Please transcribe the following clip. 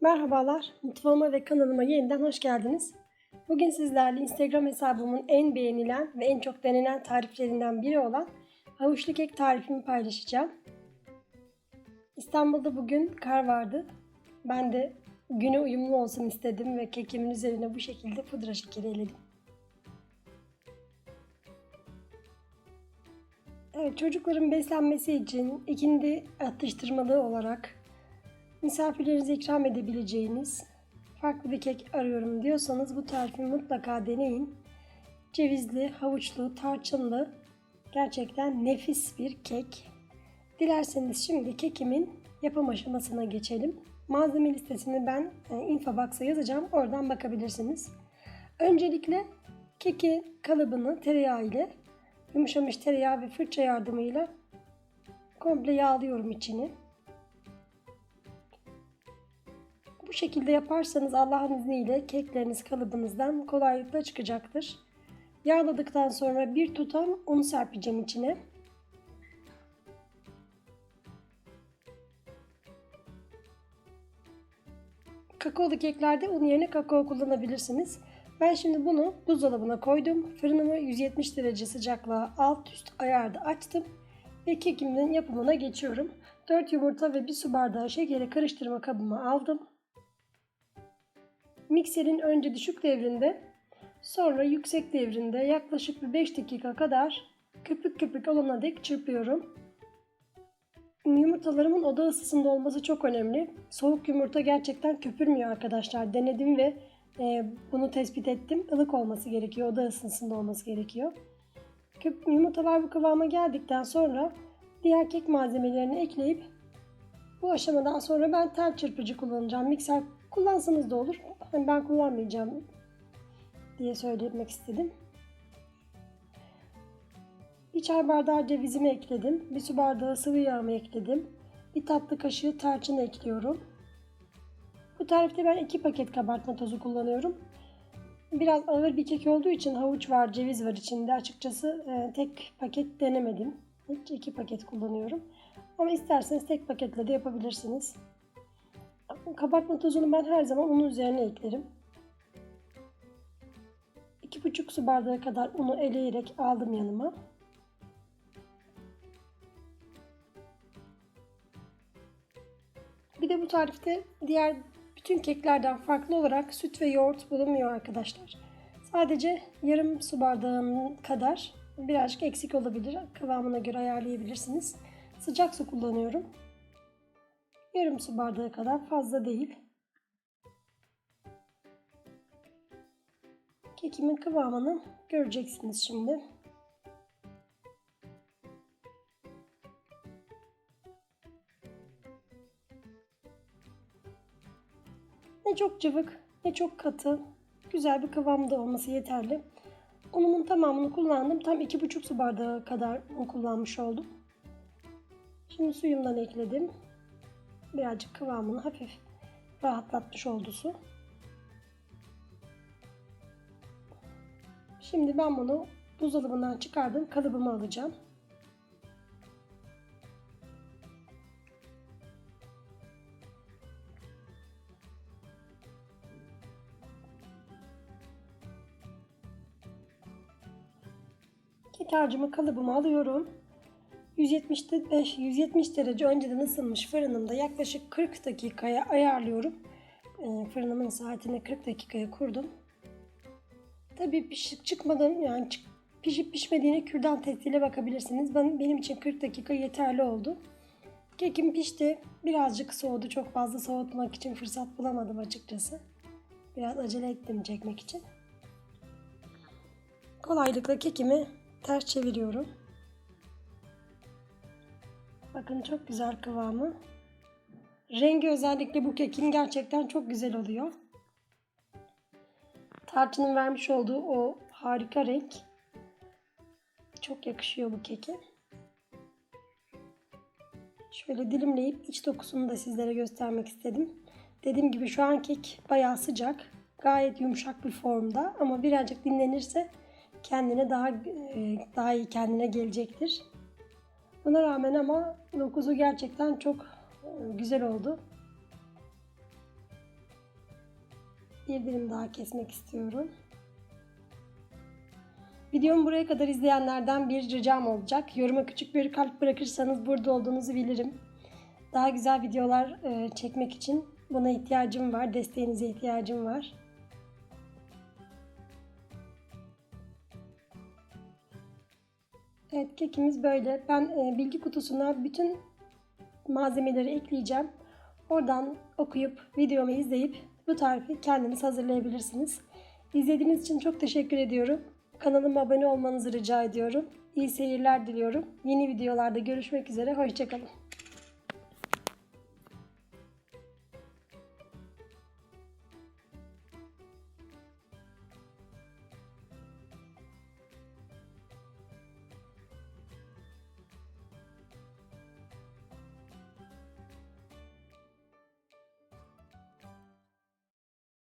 Merhabalar, mutfağıma ve kanalıma yeniden hoş geldiniz. Bugün sizlerle Instagram hesabımın en beğenilen ve en çok denenen tariflerinden biri olan havuçlu kek tarifimi paylaşacağım. İstanbul'da bugün kar vardı. Ben de güne uyumlu olsun istedim ve kekimin üzerine bu şekilde pudra şekeri eledim. Evet, çocukların beslenmesi için ikindi atıştırmalığı olarak misafirlerinize ikram edebileceğiniz farklı bir kek arıyorum diyorsanız bu tarifi mutlaka deneyin. Cevizli, havuçlu, tarçınlı gerçekten nefis bir kek. Dilerseniz şimdi kekimin yapım aşamasına geçelim. Malzeme listesini ben e, infobox'a yazacağım. Oradan bakabilirsiniz. Öncelikle keki kalıbını tereyağı ile yumuşamış tereyağı ve fırça yardımıyla komple yağlıyorum içini. Şekilde yaparsanız Allah'ın izniyle kekleriniz kalıbınızdan kolaylıkla çıkacaktır. Yağladıktan sonra bir tutam un serpeceğim içine. Kakaolu keklerde un yerine kakao kullanabilirsiniz. Ben şimdi bunu buzdolabına koydum. Fırınımı 170 derece sıcaklığa alt üst ayarda açtım. Ve kekimin yapımına geçiyorum. 4 yumurta ve 1 su bardağı şekeri karıştırma kabıma aldım. Mikserin önce düşük devrinde sonra yüksek devrinde yaklaşık bir 5 dakika kadar köpük köpük olana dek çırpıyorum. Yumurtalarımın oda ısısında olması çok önemli. Soğuk yumurta gerçekten köpürmüyor arkadaşlar. Denedim ve e, bunu tespit ettim. Ilık olması gerekiyor. Oda ısısında olması gerekiyor. Köp yumurtalar bu kıvama geldikten sonra diğer kek malzemelerini ekleyip bu aşamadan sonra ben tel çırpıcı kullanacağım. Mikser kullansanız da olur. Yani ben kullanmayacağım diye söylemek istedim. Bir çay bardağı cevizimi ekledim. Bir su bardağı sıvı yağımı ekledim. Bir tatlı kaşığı tarçın ekliyorum. Bu tarifte ben iki paket kabartma tozu kullanıyorum. Biraz ağır bir kek olduğu için havuç var, ceviz var içinde. Açıkçası e, tek paket denemedim. Hiç iki paket kullanıyorum. Ama isterseniz tek paketle de yapabilirsiniz. Kabartma tozunu ben her zaman unun üzerine eklerim. 2,5 su bardağı kadar unu eleyerek aldım yanıma. Bir de bu tarifte diğer bütün keklerden farklı olarak süt ve yoğurt bulunmuyor arkadaşlar. Sadece yarım su bardağının kadar birazcık eksik olabilir. Kıvamına göre ayarlayabilirsiniz. Sıcak su kullanıyorum. Yarım su bardağı kadar fazla değil. Kekimin kıvamını göreceksiniz şimdi. Ne çok cıvık ne çok katı. Güzel bir kıvamda olması yeterli. Unumun tamamını kullandım. Tam 2,5 su bardağı kadar un kullanmış oldum. Şimdi suyumdan ekledim. Birazcık kıvamını hafif rahatlatmış oldu su. Şimdi ben bunu buzdolabından çıkardım. Kalıbımı alacağım. Kek harcımı kalıbıma alıyorum. 175 170 derece önceden ısınmış fırınımda yaklaşık 40 dakikaya ayarlıyorum. E, fırınımın saatini 40 dakikaya kurdum. Tabii pişip çıkmadan yani pişip pişmediğine kürdan testiyle bakabilirsiniz. Ben, benim için 40 dakika yeterli oldu. Kekim pişti. Birazcık soğudu. Çok fazla soğutmak için fırsat bulamadım açıkçası. Biraz acele ettim çekmek için. Kolaylıkla kekimi ters çeviriyorum. Bakın çok güzel kıvamı. Rengi özellikle bu kekin gerçekten çok güzel oluyor. Tarçının vermiş olduğu o harika renk çok yakışıyor bu keke. Şöyle dilimleyip iç dokusunu da sizlere göstermek istedim. Dediğim gibi şu an kek bayağı sıcak. Gayet yumuşak bir formda ama birazcık dinlenirse kendine daha daha iyi kendine gelecektir. Buna rağmen ama dokusu gerçekten çok güzel oldu. Bir dilim daha kesmek istiyorum. Videomu buraya kadar izleyenlerden bir ricam olacak. Yoruma küçük bir kalp bırakırsanız burada olduğunuzu bilirim. Daha güzel videolar e, çekmek için buna ihtiyacım var. Desteğinize ihtiyacım var. Evet kekimiz böyle. Ben e, bilgi kutusuna bütün malzemeleri ekleyeceğim. Oradan okuyup videomu izleyip bu tarifi kendiniz hazırlayabilirsiniz. İzlediğiniz için çok teşekkür ediyorum. Kanalıma abone olmanızı rica ediyorum. İyi seyirler diliyorum. Yeni videolarda görüşmek üzere. Hoşçakalın.